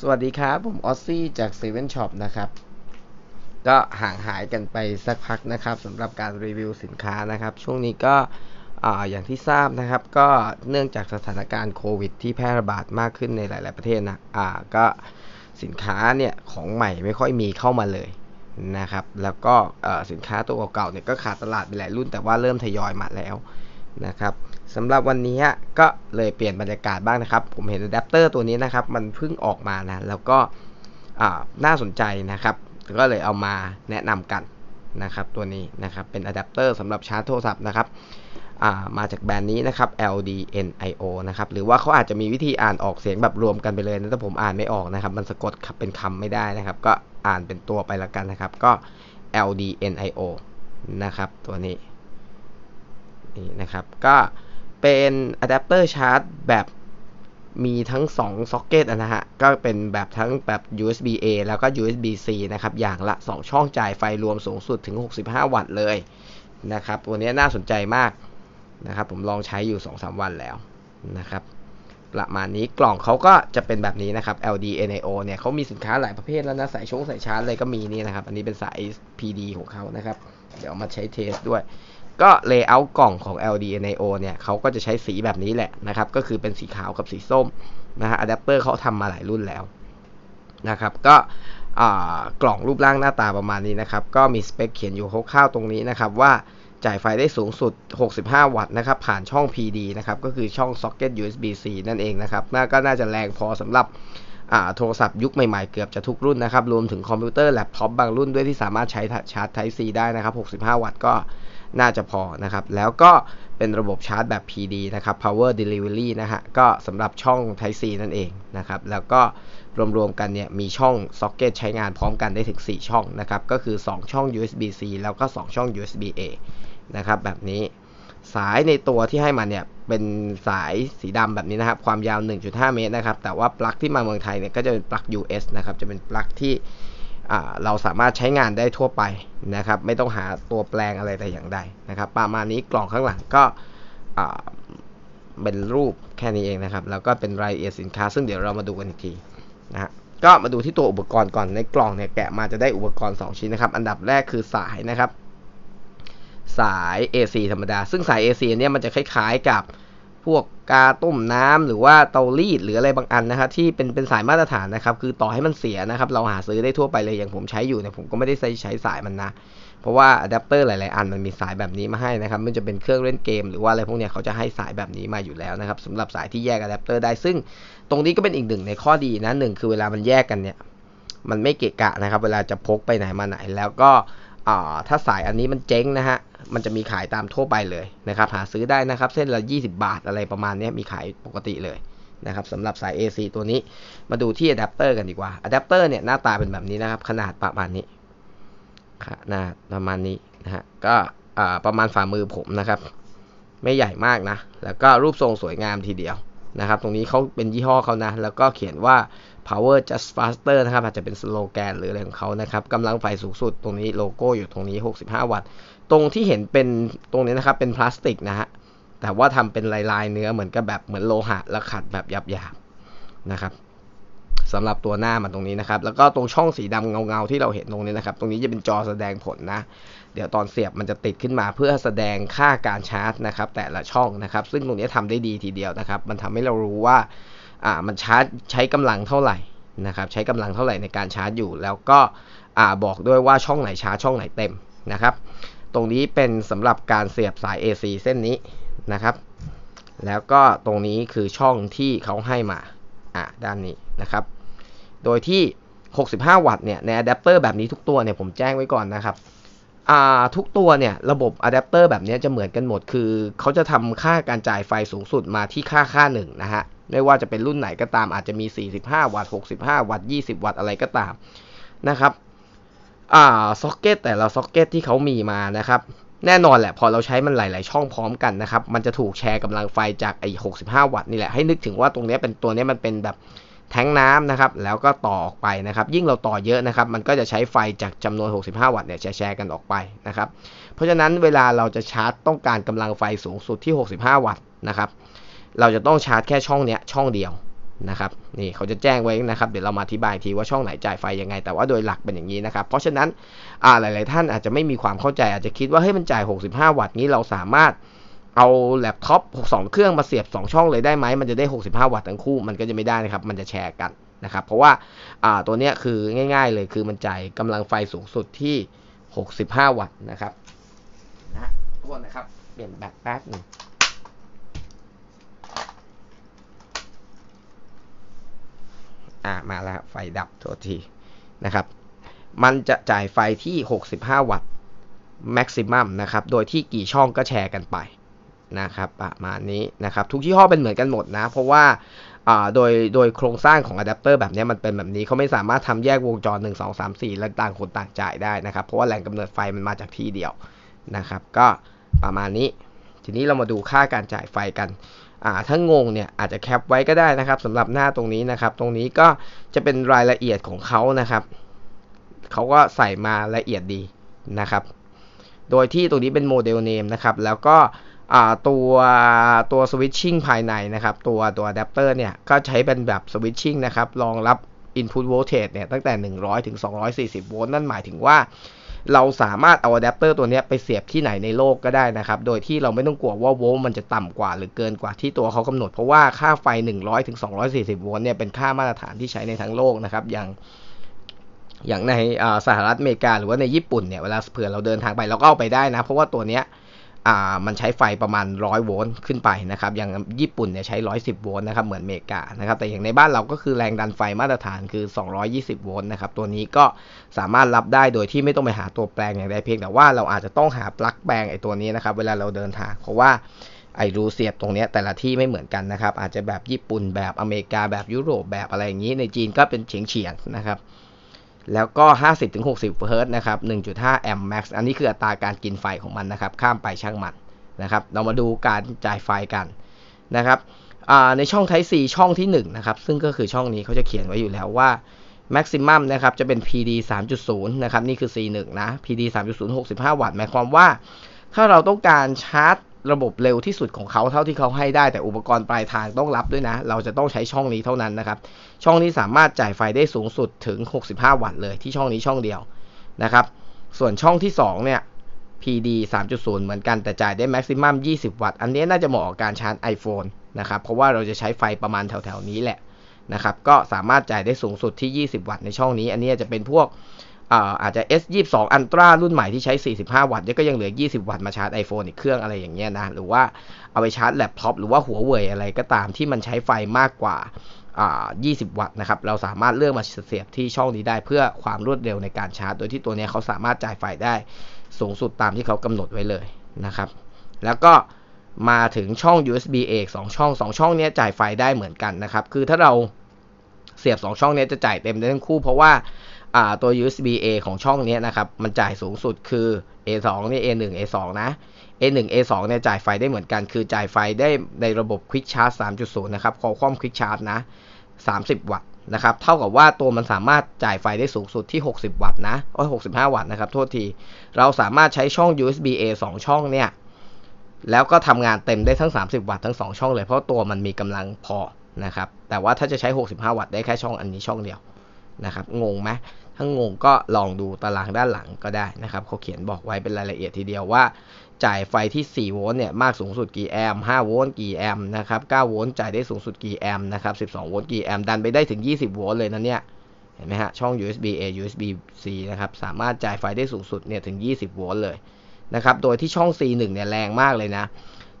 สวัสดีครับ ผมออซซี่จากเซเว่นช็อปนะครับ ก็ห่างหายกันไปสักพักนะครับสำหรับการรีวิวสินค้านะครับ ช่วงนี้ก็ออย่างที่ทราบนะครับ ก็เนื่องจากสถานการณ์โควิด ที่แพร่ระบาดมากขึ้นในหลาย ๆ ประเทศนะอ่าก็สินค้าเนี่ยของใหม่ไม่ค่อยมีเข้ามาเลยนะครับ แล้วก็สินค้าตัวเก่าๆเนี่ยก็ขาดตลาดไปหลายรุ่นแต่ว่าเริ่มทยอยมาแล้ว นะครับสำหรับวันนี้ก็เลยเปลี่ยนบรรยากาศบ้างนะครับ ผมเห็นอะแดปเตอร์ตัวนี้นะครับ มันเพิ่งออกมานะแล้วก็น่าสนใจนะครับ ก็เลยเอามาแนะนำกันนะครับตัวนี้นะครับเป็นอะแดปเตอร์สำหรับชาร์จโทรศัพท์นะครับามาจากแบรนด์นี้นะครับ LDNIO นะครับหรือว่าเขาอาจจะมีวิธีอ่านออกเสียงแบบรวมกันไปเลยนะแต่ผมอ่านไม่ออกนะครับ มันสะกดเป็นคำไม่ได้นะครับ ก็อ่านเป็นตัวไปละกันนะครับ ก็ LDNIO นะครับตัวนี้ นี่นะครับ ก็เป็นอะแดปเตอร์ชาร์จแบบมีทั้ง2ซ็อกเก็ตนะฮะ ก็เป็นแบบทั้งแบบ USB A แล้วก็ USB C นะครับ อย่างละ 2 ช่องจ่ายไฟรวมสูงสุดถึง 65 วัตต์เลยนะครับตัวนี้น่าสนใจมากนะครับ ผมลองใช้อยู่ 2-3 วันแล้วนะครับ ประมาณนี้กล่องเขาก็จะเป็นแบบนี้นะครับ LD NAO เนี่ยเขามีสินค้าหลายประเภทแล้วนะ สายชงสายชาร์จอะไรก็มีนี่นะครับ อันนี้เป็นสาย PD ของเขานะครับ เดี๋ยวมาใช้เทสด้วย ก็เลเยอร์กล่องของ LDNAO เนี่ยเขาก็จะใช้สีแบบนี้แหละนะครับ ก็คือเป็นสีขาวกับสีส้มนะฮะอะแดปเตอร์เขาทำมาหลายรุ่นแล้วนะครับ ก็กล่องรูปร่างหน้าตาประมาณนี้นะครับ ก็มีสเปคเขียนอยู่คร่าวๆตรงนี้นะครับว่าจ่ายไฟได้สูงสุด 65 วัตต์นะครับ ผ่านช่อง PD นะครับ ก็คือช่อง socket USB-C นั่นเองนะครับน่าก็น่าจะแรงพอสำหรับโทรศัพท์ยุคใหม่ๆ เกือบจะทุกรุ่นนะครับ รวมถึงคอมพิวเตอร์แล็ปท็อปบางรุ่นด้วยที่สามารถใช้ชาร์จ Type C ได้นะครับ 65 วัตต์ก็ น่าจะพอนะครับ แล้วก็เป็นระบบชาร์จแบบ PD นะครับ Power Delivery นะฮะ ก็สำหรับช่อง Type C นั่นเองนะครับ แล้วก็รวมๆกันเนี่ยมีช่องซ็อกเก็ตใช้งานพร้อมกันได้ถึง 4 ช่องนะครับ ก็คือ 2 ช่อง USB C แล้วก็ 2 ช่อง USB A นะครับ แบบนี้สายในตัวที่ให้มาเนี่ยเป็นสายสีดำแบบนี้นะครับ ความยาว 1.5 เมตรนะครับ แต่ว่าปลั๊กที่มาเมืองไทยเนี่ยก็จะเป็นปลั๊ก US นะครับ จะเป็นปลั๊กที่ เราสามารถใช้งานได้ทั่วไปนะครับ ไม่ต้องหาตัวแปลงอะไรแต่อย่างใดนะครับ ประมาณนี้กล่องข้างหลังก็เป็นรูปแค่นี้เองนะครับ แล้วก็เป็นรายละเอียดสินค้า ซึ่งเดี๋ยวเรามาดูกันอีกทีนะฮะก็มาดูที่ตัวอุปกรณ์ก่อนในกล่องเนี่ยแกะมาจะได้อุปกรณ์ 2 ชิ้นนะครับ อันดับแรกคือสายนะครับ สาย AC ธรรมดา ซึ่งสาย AC เนี่ยมันจะคล้ายๆกับ พวกกาต้มน้ำหรือว่าเตารีดหรืออะไรบางอันนะครับที่เป็นเป็นสายมาตรฐานนะครับคือต่อให้มันเสียนะครับเราหาซื้อได้ทั่วไปเลยอย่างผมใช้อยู่เนี่ยผมก็ไม่ได้ใช้ใช้สายมันนะ เพราะว่าอะแดปเตอร์หลาย ๆ อันมันมีสายแบบนี้มาให้นะครับม่ว่าจะเป็นเครื่องเล่นเกมหรือว่าอะไรพวกเนี้ยเขาจะให้สายแบบนี้มาอยู่แล้วนะครับสำหรับสายที่แยกอะแดปเตอร์ได้ซึ่ง ตรงนี้ก็เป็นอีกหนึ่งในข้อดีนะหนึ่งคือเวลามันแยกกันเนี่ยมันไม่เกะกะนะครับเวลาจะพกไปไหนมาไหนแล้วก็ ถ้าสายอันนี้มันเจ๊งนะฮะ มันจะมีขายตามทั่วไปเลยนะครับ หาซื้อได้นะครับ เส้นละ 20 บาทอะไรประมาณนี้มีขายปกติเลยนะครับสำหรับสาย AC ตัวนี้ มาดูที่อะแดปเตอร์กันดีกว่า อะแดปเตอร์เนี่ยหน้าตาเป็นแบบนี้นะครับ ขนาดประมาณนี้ขนาดประมาณนี้นะฮะ ก็ประมาณฝ่ามือผมนะครับ ไม่ใหญ่มากนะ แล้วก็รูปทรงสวยงามทีเดียว นะครับ ตรงนี้เขาเป็นยี่ห้อเขานะ แล้วก็เขียนว่า power just faster นะครับ อาจจะเป็นสโลแกนหรืออะไรของเขานะครับกำลังไฟสูงสุดตรงนี้โลโก้อยู่ตรงนี้ 65 วัตต์ ตรงที่เห็นเป็นตรงนี้นะครับ เป็นพลาสติกนะฮะ แต่ว่าทำเป็นลายลายเนื้อเหมือนกับแบบเหมือนโลหะแล้วขัดแบบหยาบๆนะครับสำหรับตัวหน้ามันตรงนี้นะครับ แล้วก็ตรงช่องสีดำเงาๆที่เราเห็นตรงนี้นะครับ ตรงนี้จะเป็นจอแสดงผลนะ เดี๋ยวตอนเสียบมันจะติดขึ้นมาเพื่อแสดงค่าการชาร์จนะครับ แต่ละช่องนะครับ ซึ่งตรงนี้ทำได้ดีทีเดียวนะครับ มันทำให้เรารู้ว่าอ่ามันชาร์จใช้กำลังเท่าไหร่นะครับ ใช้กำลังเท่าไหร่ในการชาร์จอยู่ แล้วก็อ่าบอกด้วยว่าช่องไหนชาร์จช่องไหนเต็มนะครับ ตรงนี้เป็นสำหรับการเสียบสาย AC เส้นนี้นะครับ แล้วก็ตรงนี้คือช่องที่เขาให้มาอ่าด้านนี้นะครับ โดยที่ 65 วัตต์เนี่ยในอะแดปเตอร์แบบนี้ทุกตัวเนี่ยผมแจ้งไว้ก่อนนะครับ ทุกตัวเนี่ยระบบอะแดปเตอร์แบบนี้จะเหมือนกันหมด คือเขาจะทำค่าการจ่ายไฟสูงสุดมาที่ค่าค่าหนึ่งนะฮะ ไม่ว่าจะเป็นรุ่นไหนก็ตามอาจจะมี 45 วัตต์ 65 วัตต์ 20 วัตต์อะไรก็ตามนะครับอ่าซ็อกเก็ตแต่ละซ็อกเก็ตที่เขามีมานะครับ แน่นอนแหละพอเราใช้มันหลาย ๆ ช่องพร้อมกันนะครับ มันจะถูกแชร์กำลังไฟจากไอ้65 วัตต์นี่แหละให้นึกถึงว่าตรงนี้เป็นตัวนี้มันเป็นแบบ แทงน้ำนะครับแล้วก็ต่อออกไปนะครับ ยิ่งเราต่อเยอะนะครับ มันก็จะใช้ไฟจากจำนวน 65 วัตต์เนี่ยแชร์กันออกไปนะครับ เพราะฉะนั้นเวลาเราจะชาร์จต้องการกำลังไฟสูงสุดที่ 65 วัตต์นะครับ เราจะต้องชาร์จแค่ช่องเนี้ยช่องเดียวนะครับนี่เขาจะแจ้งไว้นะครับ เดี๋ยวเรามาอธิบายทีว่าช่องไหนจ่ายไฟยังไง แต่ว่าโดยหลักเป็นอย่างนี้นะครับ เพราะฉะนั้นอ่าหลาย ๆ ท่านอาจจะไม่มีความเข้าใจอาจจะคิดว่าเฮ้ยมันจ่าย 65 วัตต์นี้เราสามารถ เอาแล็ปท็อป2เครื่องมาเสียบ 2 ช่องเลยได้ไหม มันจะได้ 65 วัตต์ทั้งคู่ มันก็จะไม่ได้นะครับ มันจะแชร์กันนะครับ เพราะว่าตัวนี้คือง่าย ๆ เลยคือมันจ่ายกำลังไฟสูงสุดที่ 65 วัตต์นะครับนะทุกคนนะครับ เปลี่ยนแบตแป๊บหนึงอ่ามาแล้วครับไฟดับโทษทีนะครับ มันจะจ่ายไฟที่ 65 วัตต์แม็กซิมัมนะครับ โดยที่กี่ช่องก็แชร์กันไป นะครับประมาณนี้นะครับทุกยี่ห้อเป็นเหมือนกันหมดนะ เพราะว่าโดยโดยโครงสร้างของอะแดปเตอร์แบบนี้มันเป็นแบบนี้เขาไม่สามารถทำแยกวงจร 1 2 3 4 และต่างคนต่างจ่ายได้นะครับ เพราะว่าแหล่งกำเนิดไฟมันมาจากที่เดียวนะครับ ก็ประมาณนี้ ทีนี้เรามาดูค่าการจ่ายไฟกันถ้างงเนี่ยอาจจะแคปไว้ก็ได้นะครับสำหรับหน้าตรงนี้นะครับ ตรงนี้ก็จะเป็นรายละเอียดของเขานะครับเขาก็ใส่มาละเอียดดีนะครับ โดยที่ตรงนี้เป็นโมเดลเนมนะครับแล้วก็ ตัวตัวสวิตชิ่งภายในนะครับ ตัวตัวอะแดปเตอร์เนี่ย ก็ใช้เป็นแบบสวิตชิ่งนะครับ รองรับ Input Voltage เนี่ย ตั้งแต่ 100 ถึง 240 โวลต์นั่นหมายถึงว่า เราสามารถเอาอะแดปเตอร์ตัวนี้ไปเสียบที่ไหนในโลกก็ได้นะครับ โดยที่เราไม่ต้องกลัวว่าโวลต์มันจะต่ำกว่าหรือเกินกว่าที่ตัวเขากำหนด เพราะว่าค่าไฟ 100 ถึง 240 โวลต์เนี่ย เป็นค่ามาตรฐานที่ใช้ในทั้งโลกนะครับ อย่างอย่างในสหรัฐอเมริกาหรือว่าในญี่ปุ่นเนี่ย เวลาเผื่อเราเดินทางไปเราก็เอาไปได้นะ เพราะว่าตัวเนี้ย อ่ามันใช้ไฟประมาณ 100 โวลต์ขึ้นไปนะครับ อย่างญี่ปุ่นเนี่ยใช้ 110 โวลต์นะครับเหมือนอเมริกานะครับ แต่อย่างในบ้านเราก็คือแรงดันไฟมาตรฐานคือ 220 โวลต์นะครับ ตัวนี้ก็สามารถรับได้โดยที่ไม่ต้องไปหาตัวแปลงอย่างใดเพียงแต่ว่าเราอาจจะต้องหาปลั๊กแปลงไอ้ตัวนี้นะครับ เวลาเราเดินทาง เพราะว่าไอ้รูเสียบตรงนี้แต่ละที่ไม่เหมือนกันนะครับ อาจจะแบบญี่ปุ่นแบบอเมริกาแบบยุโรปแบบอะไรอย่างนี้ ในจีนก็เป็นเฉียงเฉียงๆนะครับ แล้วก็ 50-60เฮิร์ตนะครับ 1.5 แอมป์แม็กซ์อันนี้คืออัตราการกินไฟของมันนะครับ ข้ามไปช่างมันนะครับ เรามาดูการจ่ายไฟกันนะครับในช่อง Type C ช่องที่1นะครับ ซึ่งก็คือช่องนี้เขาจะเขียนไว้อยู่แล้วว่า maximum นะครับ จะเป็น PD 3.0 นะครับ นี่คือ C1 นะ PD 3.0 65 วัตต์ หมายความว่า ถ้าเราต้องการชาร์จ ระบบเร็วที่สุดของเขาเท่าที่เขาให้ได้แต่อุปกรณ์ปลายทางต้องรับด้วยนะ เราจะต้องใช้ช่องนี้เท่านั้นนะครับ ช่องนี้สามารถจ่ายไฟได้สูงสุดถึง 65 วัตต์เลยที่ช่องนี้ช่องเดียวนะครับ ส่วนช่องที่ 2 เนี่ย PD 3.0 เหมือนกันแต่จ่ายได้ maximum 20 วัตต์ อันนี้น่าจะเหมาะกับการชาร์จ iPhone นะครับ เพราะว่าเราจะใช้ไฟประมาณแถวๆนี้แหละนะครับ ก็สามารถจ่ายได้สูงสุดที่ 20 วัตต์ในช่องนี้ อันนี้จะเป็นพวก อาจจะ S22 Ultra รุ่นใหม่ที่ใช้ 45 วัตต์ก็ยังเหลือ 20 วัตต์มาชาร์จ iPhone อีกเครื่องอะไรอย่างเงี้ยนะ หรือว่าเอาไปชาร์จแล็ปท็อปหรือว่าหัวเว่ยอะไรก็ตามที่มันใช้ไฟมากกว่า 20 วัตต์นะครับ เราสามารถเลือกมาเสียบที่ช่องนี้ได้เพื่อความรวดเร็วในการชาร์จ โดยที่ตัวนี้เขาสามารถจ่ายไฟได้สูงสุดตามที่เขากำหนดไว้เลยนะครับ แล้วก็มาถึงช่อง USB A 2ช่อง 2 ช่องนี้จ่ายไฟได้เหมือนกันนะครับ คือถ้าเราเสียบ 2 ช่องนี้จะจ่ายเต็มได้ทั้งคู่เพราะว่าาตัว USB A ของช่องนี้นะครับ มันจ่ายสูงสุดคือ A2 นี่ A1 A2 นะ A1 A2 เนี่ยจ่ายไฟได้เหมือนกัน คือจ่ายไฟได้ในระบบ Quick Charge 3.0 นะครับ Qualcomm Quick Charge นะ 30 วัตต์นะครับ เท่ากับว่าตัวมันสามารถจ่ายไฟได้สูงสุดที่ 60 วัตต์นะโอ้ย65 วัตต์นะครับ โทษที เราสามารถใช้ช่อง USB A 2 ช่องเนี่ย แล้วก็ทำงานเต็มได้ทั้ง 30 วัตต์ทั้ง 2 ช่องเลย เพราะตัวมันมีกำลังพอนะครับ แต่ว่าถ้าจะใช้ 65 วัตต์ได้แค่ช่องอันนี้ช่องเดียวนะครับ งงไหม ถ้างงก็ลองดูตารางด้านหลังก็ได้นะครับเขาเขียนบอกไว้เป็นรายละเอียดทีเดียวว่า จ่ายไฟที่ 4 โวลต์เนี่ยมากสูงสุดกี่แอมป์5โวลต์กี่แอมป์นะครับ9โวลต์จ่ายได้สูงสุดกี่แอมป์นะครับ12โวลต์กี่แอมป์ดันไปได้ถึง 20 โวลต์เลยนะเนี่ยเห็นไหมฮะช่อง USB A USB C นะครับสามารถจ่ายไฟได้สูงสุดเนี่ยถึง 20 โวลต์เลยนะครับโดยที่ช่อง C1 เนี่ยแรงมากเลยนะ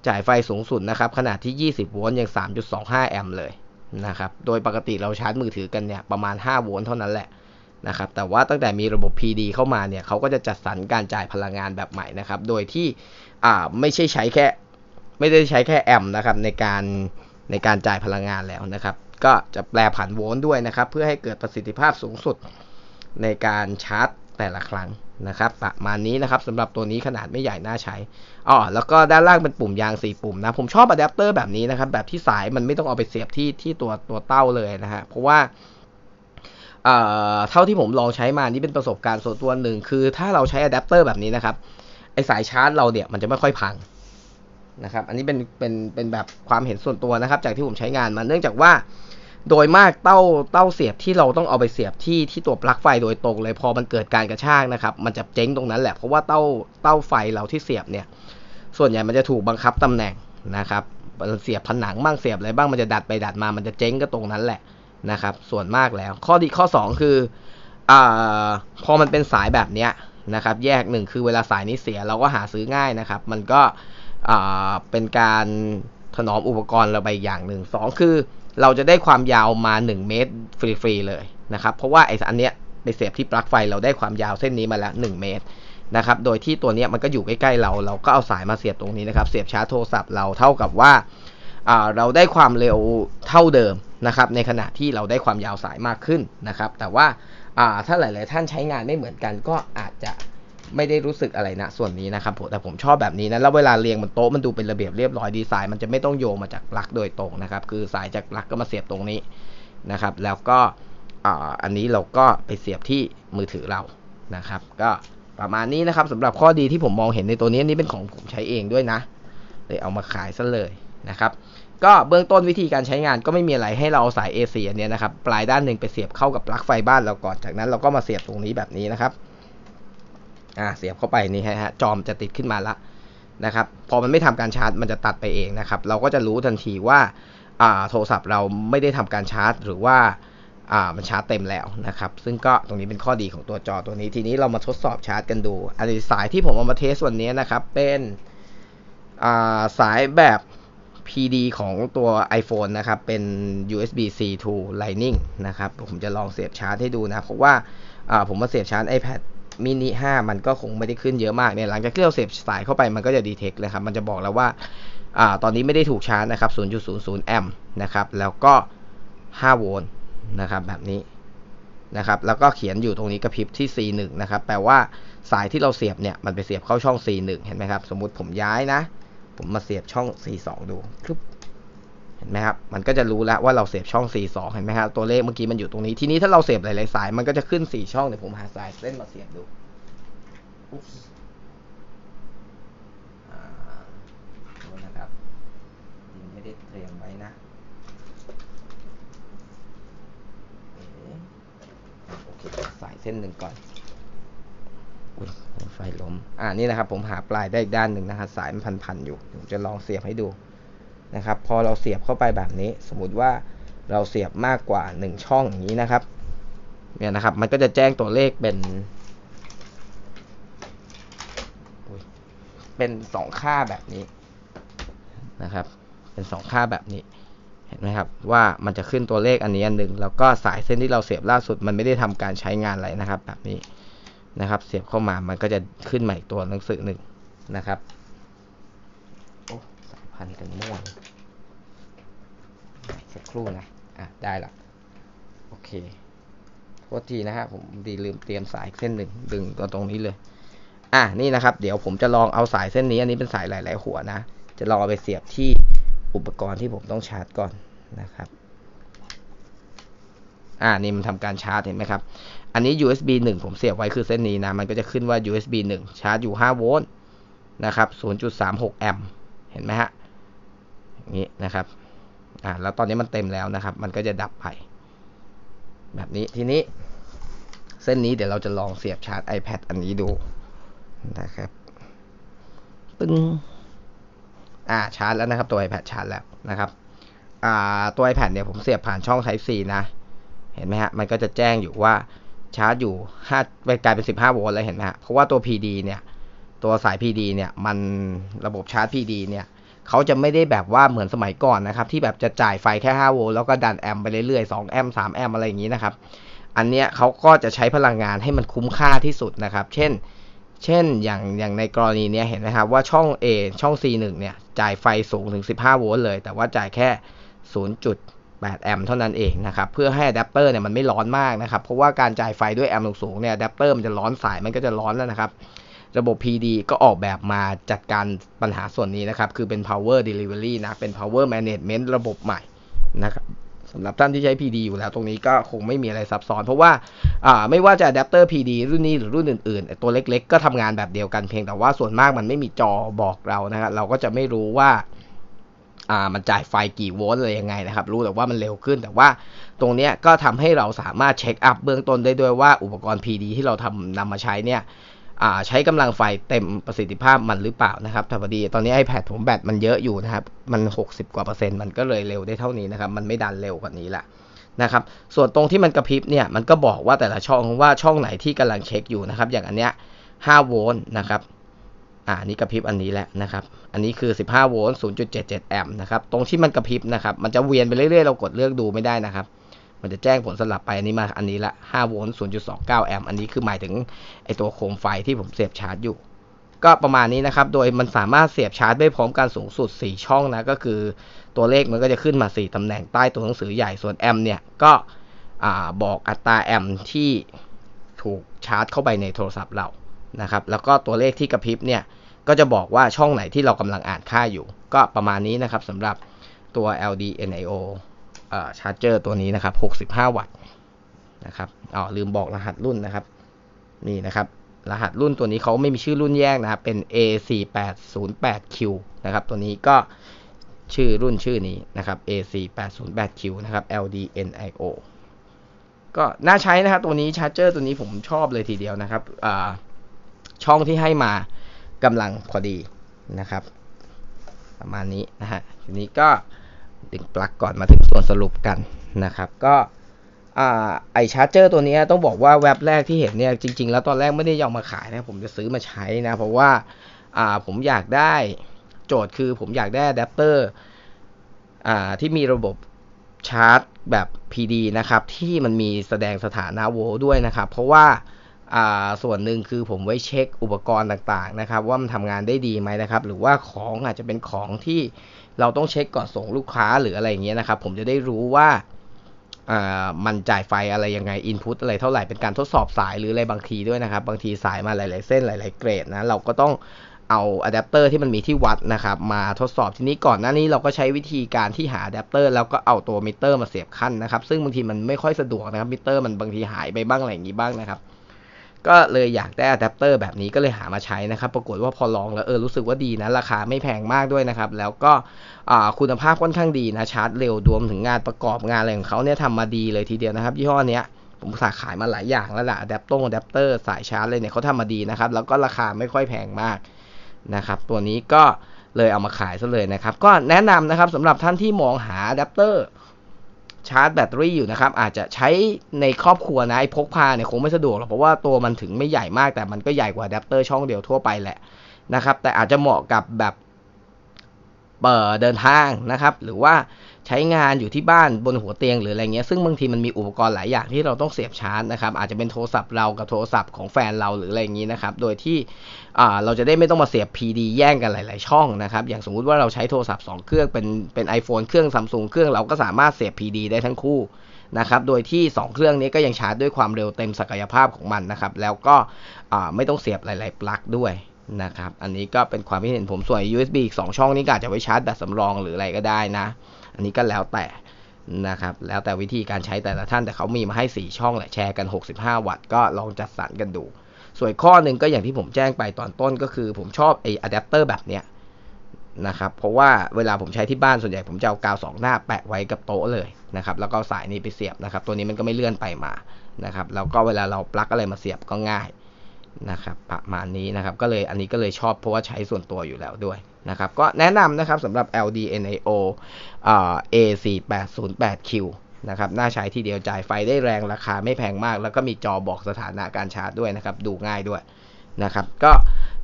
จ่ายไฟสูงสุดนะครับขนาดที่ 20 โวลต์ยัง 3.25 แอมป์เลยนะครับ โดยปกติเราชาร์จมือถือกันเนี่ยประมาณ 5 โวลต์เท่านั้นแหละ นะครับแต่ว่าตั้งแต่มีระบบ PD เข้ามาเนี่ยเขาก็จะจัดสรรการจ่ายพลังงานแบบใหม่นะครับ โดยที่ไม่ใช่ใช้แค่ไม่ได้ใช้แค่แอมป์นะครับในการในการจ่ายพลังงานแล้วนะครับ ก็จะแปลผันโวลต์ด้วยนะครับ เพื่อให้เกิดประสิทธิภาพสูงสุดในการชาร์จแต่ละครั้งนะครับ ประมาณนี้นะครับสำหรับตัวนี้ขนาดไม่ใหญ่น่าใช้อ๋อแล้วก็ด้านล่างเป็นปุ่มยาง 4 ปุ่มนะ ผมชอบอะแดปเตอร์แบบนี้นะครับ แบบที่สายมันไม่ต้องเอาไปเสียบที่ที่ตัวตัวเต้าเลยนะฮะเพราะว่า เท่าที่ผมลองใช้มานี่เป็นประสบการณ์ส่วนตัวหนึ่งคือถ้าเราใช้อะแดปเตอร์แบบนี้นะครับไอสายชาร์จเราเนี่ยมันจะไม่ค่อยพังนะครับอันนี้เป็นเป็นเป็นแบบความเห็นส่วนตัวนะครับ จากที่ผมใช้งานมาเนื่องจากว่า โดยมากเต้าเต้าเสียบที่เราต้องเอาไปเสียบที่ที่ตัวปลั๊กไฟโดยตรงเลยพอมันเกิดการกระชากนะครับ มันจะเจ๊งตรงนั้นแหละเพราะว่าเต้าเต้าไฟเราที่เสียบเนี่ย ส่วนใหญ่มันจะถูกบังคับตำแหน่งนะครับเสียบผนังบ้างเสียบอะไรบ้างมันจะดัดไปดัดมามันจะเจ๊งก็ตรงนั้นแหละ นะครับ ส่วนมากแล้ว ข้อดีข้อ 2 คืออ่าพอมันเป็นสายแบบเนี้ยนะครับ แยกหนึ่งคือเวลาสายนี้เสียเราก็หาซื้อง่ายนะครับ มันก็อ่าเป็นการถนอมอุปกรณ์เราไปอย่างหนึ่งสองคือเราจะได้ความยาวมา 1 เมตรฟรีๆเลยนะครับเพราะว่าไอ้อันเนี้ยไปเสียบที่ปลั๊กไฟเราได้ความยาวเส้นนี้มาแล้ว 1 เมตรนะครับ โดยที่ตัวเนี้ยมันก็อยู่ใกล้ๆเรา เราก็เอาสายมาเสียบตรงนี้นะครับ เสียบชาร์จโทรศัพท์เราเท่ากับว่า เราได้ความเร็วเท่าเดิม นะครับในขณะที่เราได้ความยาวสายมากขึ้นนะครับ แต่ว่าาถ้าหลาย ๆ ท่านใช้งานไม่เหมือนกันก็อาจจะไม่ได้รู้สึกอะไรนะส่วนนี้นะครับผมแต่ผมชอบแบบนี้นะแล้วเวลาเรียงบนโต๊ะมันดูเป็นระเบียบเรียบร้อยดีไซน์มันจะไม่ต้องโยงมาจากปลั๊กโดยตรงนะครับ คือสายจากปลั๊กก็มาเสียบตรงนี้นะครับ แล้วก็อ,อันนี้เราก็ไปเสียบที่มือถือเรานะครับ ก็ประมาณนี้นะครับสำหรับข้อดีที่ผมมองเห็นในตัวนี้อันนี้เป็นของผมใช้เองด้วยนะเลยเอามาขายซะเลยนะครับ ก็เบื้องต้นวิธีการใช้งานก็ไม่มีอะไรให้เราเอาสาย AC อันนี้นะครับ ปลายด้านหนึ่งไปเสียบเข้ากับปลั๊กไฟบ้านเราก่อน จากนั้นเราก็มาเสียบตรงนี้แบบนี้นะครับ อ่าเสียบเข้าไปนี่ฮะจอมจะติดขึ้นมาละนะครับ พอมันไม่ทำการชาร์จมันจะตัดไปเองนะครับ เราก็จะรู้ทันทีว่าอ่าโทรศัพท์เราไม่ได้ทำการชาร์จ หรือว่าอ่ามันชาร์จเต็มแล้วนะครับ ซึ่งก็ตรงนี้เป็นข้อดีของตัวจอตัวนี้ ทีนี้เรามาทดสอบชาร์จกันดู อันนี้สายที่ผมเอามาเทสวันนี้นะครับ เป็นอ่าสายแบบ PD ของตัว iPhone นะครับ เป็น USB-C to Lightning นะครับ ผมจะลองเสียบชาร์จให้ดูนะ เพราะว่าาผมมาเสียบชาร์จ iPad mini 5 มันก็คงไม่ได้ขึ้นเยอะมากเนี่ย หลังจากที่เราเสียบสายเข้าไปมันก็จะดีเทคเลยครับ มันจะบอกแล้วว่าอาตอนนี้ไม่ได้ถูกชาร์จนะครับ 0.00 แอมป์นะครับ แล้วก็ 5 โวลต์นะครับ แบบนี้นะครับ แล้วก็เขียนอยู่ตรงนี้กระพริบที่ C1 นะครับ แปลว่าสายที่เราเสียบเนี่ย มันไปเสียบเข้าช่อง C1 เห็นไหมครับ สมมุติผมย้ายนะ ผมมาเสียบช่อง C2 ดูครึบเห็นไหมครับ มันก็จะรู้แล้วว่าเราเสียบช่อง C2 เห็นไหมครับ ตัวเลขเมื่อกี้มันอยู่ตรงนี้ ทีนี้ถ้าเราเสียบหลายๆสาย มันก็จะขึ้น 4 ช่อง เดี๋ยวผมหาสายเส้นมาเสียบดูนะครับยังไม่ได้เตรียมไว้นะโอเค สายเส้นหนึ่งก่อน ไฟล้ม อ่านี่นะครับ ผมหาปลายได้อีกด้านหนึ่งนะครับสายมันพันๆอยู่ผมจะลองเสียบให้ดูนะครับ พอเราเสียบเข้าไปแบบนี้ สมมุติว่าเราเสียบมากกว่า 1 ช่องอย่างนี้นะครับ เนี่ยนะครับ มันก็จะแจ้งตัวเลขเป็นเป็นสองค่าแบบนี้นะครับ เป็นสองค่าแบบนี้ เห็นไหมครับ ว่ามันจะขึ้นตัวเลขอันนี้อันหนึ่งแล้วก็สายเส้นที่เราเสียบล่าสุด มันไม่ได้ทำการใช้งานอะไรนะครับ แบบนี้ นะครับ เสียบเข้ามามันก็จะขึ้นมาอีกตัวหนังสือหนึ่งนะครับโอ้สายพันกันม่วงสักครู่นะอะได้ละโอเคโทษทีนะฮะผมดีลืมเตรียมสายเส้นหนึ่งดึงตัวตรงนี้เลย อะนี่นะครับ เดี๋ยวผมจะลองเอาสายเส้นนี้ อันนี้เป็นสายหลาย ๆ หัวนะ จะลองเอาไปเสียบที่อุปกรณ์ที่ผมต้องชาร์จก่อนนะครับ อ่านี่มันทำการชาร์จเห็นไหมครับ อันนี้ USB 1 ผมเสียบไว้คือเส้นนี้นะ มันก็จะขึ้นว่า USB 1 ชาร์จอยู่ 5 โวลต์นะครับ 0.36 แอมป์เห็นไหมฮะนี้นะครับอ่าแล้วตอนนี้มันเต็มแล้วนะครับ มันก็จะดับไป แบบนี้ทีนี้ เส้นนี้เดี๋ยวเราจะลองเสียบชาร์จ iPad อันนี้ดูนะครับปึ้งอ่าชาร์จแล้วนะครับ ตัว iPad ชาร์จแล้วนะครับอ่าตัว iPad เนี่ยผมเสียบผ่านช่อง Type C นะ เห็นไหมฮะมันก็จะแจ้งอยู่ว่า ชาร์จอยู่5ไปกลายเป็น 15 โวลต์แล้วเห็นไหมฮะเพราะว่าตัว PD เนี่ย ตัวสาย PD เนี่ย มันระบบชาร์จ PD เนี่ยเขาจะไม่ได้แบบว่าเหมือนสมัยก่อนนะครับ ที่แบบจะจ่ายไฟแค่ 5 โวลต์แล้วก็ดันแอมป์ไปเรื่อยๆ 2 แอมป์3แอมป์อะไรอย่างนี้นะครับ อันเนี้ยเขาก็จะใช้พลังงานให้มันคุ้มค่าที่สุดนะครับ เช่น เช่นอย่างอย่างในกรณีเนี้ยเห็นไหมครับว่าช่อง A ช่อง C1 เนี่ยจ่ายไฟสูงถึง 15 โวลต์เลย แต่ว่าจ่ายแค่ 0. 8 แอมป์เท่านั้นเองนะครับเพื่อให้อะแดปเตอร์เนี่ยมันไม่ร้อนมากนะครับเพราะว่าการจ่ายไฟด้วยแอมป์สูงๆเนี่ยอะแดปเตอร์มันจะร้อนสายมันก็จะร้อนแล้วนะครับระบบ PD ก็ออกแบบมาจัดการปัญหาส่วนนี้นะครับ คือเป็น power delivery นะ เป็น power management ระบบใหม่นะครับสำหรับท่านที่ใช้ PD อยู่แล้วตรงนี้ก็คงไม่มีอะไรซับซ้อน เพราะว่าอ่าไม่ว่าจะอะแดปเตอร์ PD รุ่นนี้หรือรุ่นอื่นๆ ตัวเล็กๆ ก็ทำงานแบบเดียวกันเพียงแต่ว่าส่วนมากมันไม่มีจอบอกเรานะครับเราก็จะไม่รู้ว่า อ่ามันจ่ายไฟกี่โวลต์อะไรยังไงนะครับ รู้แต่ว่ามันเร็วขึ้น แต่ว่าตรงนี้ก็ทำให้เราสามารถเช็คอัพเบื้องต้นได้ด้วยว่าอุปกรณ์ PD ที่เราทำนำมาใช้เนี่ยอ่าใช้กำลังไฟเต็มประสิทธิภาพมันหรือเปล่านะครับแต่พอดีตอนนี้ iPad ผมแบตมันเยอะอยู่นะครับ มัน 60 กว่าเปอร์เซ็นต์มันก็เลยเร็วได้เท่านี้นะครับ มันไม่ดันเร็วกว่านี้ละนะครับ ส่วนตรงที่มันกระพริบเนี่ยมันก็บอกว่าแต่ละช่องว่าช่องไหนที่กำลังเช็คอยู่นะครับ อย่างอันเนี้ย5โวลต์นะครับ อ่านี่กระพริบอันนี้แหละนะครับ อันนี้คือ 15 โวลต์ 0.77 แอมป์นะครับ ตรงที่มันกระพริบนะครับ มันจะเวียนไปเรื่อยๆ เรากดเลือกดูไม่ได้นะครับ มันจะแจ้งผลสลับไปอันนี้มาอันนี้ละ 5 โวลต์ 0.29 แอมป์ อันนี้คือหมายถึงไอตัวโคมไฟที่ผมเสียบชาร์จอยู่ ก็ประมาณนี้นะครับ โดยมันสามารถเสียบชาร์จได้พร้อมกันสูงสุด 4 ช่องนะ ก็คือตัวเลขมันก็จะขึ้นมา 4ตำแหน่งใต้ตัวหนังสือใหญ่ ส่วนแอมป์เนี่ย ก็อบอกอัตราแอมป์ที่ถูกชาร์จเข้าไปในโทรศัพท์เรา นะครับ แล้วก็ตัวเลขที่กระพริบเนี่ย ก็จะบอกว่าช่องไหนที่เรากำลังอ่านค่าอยู่ ก็ประมาณนี้นะครับสำหรับตัว LDNIO ชาร์จเจอร์ตัวนี้นะครับ 65 วัตต์นะครับอ๋อลืมบอกรหัสรุ่นนะครับ นี่นะครับ รหัสรุ่นตัวนี้เขาไม่มีชื่อรุ่นแยกนะครับ เป็น A4808Q นะครับ ตัวนี้ก็ชื่อรุ่นชื่อนี้นะครับ A4808Q นะครับ LDNIO ก็น่าใช้นะครับ ตัวนี้ชาร์จเจอร์ตัวนี้ผมชอบเลยทีเดียวนะครับอ่า ช่องที่ให้มากำลังพอดีนะครับ ประมาณนี้นะฮะทีนี้ก็ดึงปลั๊กก่อนมาถึงส่วนสรุปกันนะครับ ก็ไอชาร์จเจอร์ตัวนี้ต้องบอกว่าแว็บแรกที่เห็นเนี่ยจริง ๆ แล้วตอนแรกไม่ได้ยอมมาขายนะผมจะซื้อมาใช้นะ เพราะว่าผมอยากได้โจทย์คือผมอยากได้อะแดปเตอร์ที่มีระบบชาร์จแบบ PD นะครับ ที่มันมีแสดงสถานะโวลด้วยนะครับ เพราะว่า ส่วนหนึ่งคือผมไว้เช็คอุปกรณ์ต่างๆนะครับ ว่ามันทำงานได้ดีไหมนะครับ หรือว่าของอาจจะเป็นของที่เราต้องเช็คก่อนส่งลูกค้าหรืออะไรอย่างเงี้ยนะครับ ผมจะได้รู้ว่ามันจ่ายไฟอะไรยังไงอินพุตอะไรเท่าไหร่เป็นการทดสอบสายหรืออะไรบางทีด้วยนะครับ บางทีสายมาหลาย ๆ เส้นหลาย ๆ เกรดนะเราก็ต้องเอาอะแดปเตอร์ที่มันมีที่วัดนะครับ มาทดสอบทีนี้ก่อนหน้านี้เราก็ใช้วิธีการที่หาอะแดปเตอร์แล้วก็เอาตัวมิเตอร์มาเสียบขั้นนะครับ ซึ่งบางทีมันไม่ค่อยสะดวกนะครับมิเตอร์มันบางทีหายไปบ้างอะไรอย่างนี้บ้างนะครับ ก็เลยอยากได้อะแดปเตอร์แบบนี้ก็เลยหามาใช้นะครับ ปรากฏว่าพอลองแล้วเออรู้สึกว่าดีนะ ราคาไม่แพงมากด้วยนะครับ แล้วก็คุณภาพค่อนข้างดีนะ ชาร์จเร็วรวมถึงงานประกอบงานอะไรของเขาเนี่ยทำมาดีเลยทีเดียวนะครับ ยี่ห้อเนี้ยผมสาขายมาหลายอย่างแล้วแหละอะแดปตงอะแดปเตอร์สายชาร์จเลยเนี่ยเขาทำมาดีนะครับ แล้วก็ราคาไม่ค่อยแพงมากนะครับ ตัวนี้ก็เลยเอามาขายซะเลยนะครับ ก็แนะนำนะครับสำหรับท่านที่มองหาอะแดปเตอร์ ชาร์จแบตเตอรี่อยู่นะครับ อาจจะใช้ในครอบครัวนะไอ้พกพาเนี่ยคงไม่สะดวกหรอกเพราะว่าตัวมันถึงไม่ใหญ่มากแต่มันก็ใหญ่กว่าอะแดปเตอร์ช่องเดียวทั่วไปแหละนะครับ แต่อาจจะเหมาะกับแบบเปิดเดินทางนะครับ หรือว่า ใช้งานอยู่ที่บ้านบนหัวเตียงหรืออะไรเงี้ยซึ่งบางทีมันมีอุปกรณ์หลายอย่างที่เราต้องเสียบชาร์จนะครับอาจจะเป็นโทรศัพท์เรากับโทรศัพท์ของแฟนเราหรืออะไรอย่างนี้นะครับโดยที่เราจะได้ไม่ต้องมาเสียบ PD แย่งกันหลาย ๆ ช่องนะครับอย่างสมมุติว่าเราใช้โทรศัพท์ 2 เครื่องเป็นเป็น iPhone เครื่องซัมซุงเครื่องเราก็สามารถเสียบ PD ได้ทั้งคู่นะครับ โดยที่ 2 เครื่องนี้ก็ยังชาร์จด้วยความเร็วเต็มศักยภาพของมันนะครับ แล้วก็ไม่ต้องเสียบหลาย ๆ ปลั๊กด้วยนะครับ อันนี้ก็เป็นความคิดเห็นผมส่วน USB อีก 2 ช่องนี้ก็อาจจะไว้ชาร์จแบตสำรองหรืออะไรก็ได้นะ อันนี้ก็แล้วแต่นะครับแล้วแต่วิธีการใช้แต่ละท่านแต่เขามีมาให้ 4 ช่องแหละแชร์กัน 65 วัตต์ก็ลองจัดสรรกันดู ส่วนข้อหนึ่งก็อย่างที่ผมแจ้งไปตอนต้นก็คือผมชอบไออะแดปเตอร์แบบเนี้ยนะครับเพราะว่าเวลาผมใช้ที่บ้านส่วนใหญ่ผมจะเอากาวสองหน้าแปะไว้กับโต๊ะเลยนะครับแล้วก็สายนี้ไปเสียบนะครับ ตัวนี้มันก็ไม่เลื่อนไปมานะครับแล้วก็เวลาเราปลั๊กอะไรมาเสียบก็ง่ายนะครับประมาณนี้นะครับก็เลยอันนี้ก็เลยชอบเพราะว่าใช้ส่วนตัวอยู่แล้วด้วย นะครับก็แนะนำนะครับสำหรับ LDNIO A4808Q นะครับน่าใช้ทีเดียวจ่ายไฟได้แรงราคาไม่แพงมาก แล้วก็มีจอบอกสถานะการชาร์จด้วยนะครับ ดูง่ายด้วยนะครับก็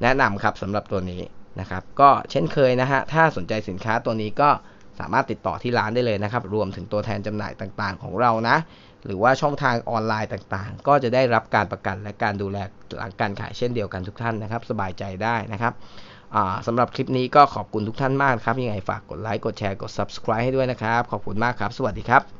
แนะนำครับสำหรับตัวนี้นะครับก็เช่นเคยนะฮะถ้าสนใจสินค้าตัวนี้ก็สามารถติดต่อที่ร้านได้เลยนะครับ รวมถึงตัวแทนจำหน่ายต่างๆ ของเรานะ หรือว่าช่องทางออนไลน์ต่างๆ ก็จะได้รับการประกันและการดูแลหลังการขายเช่นเดียวกันทุกท่านนะครับ สบายใจได้นะครับ สำหรับคลิปนี้ก็ขอบคุณทุกท่านมากครับยังไงฝากกดไลค์กดแชร์กด subscribe ให้ด้วยนะครับ ขอบคุณมากครับ สวัสดีครับ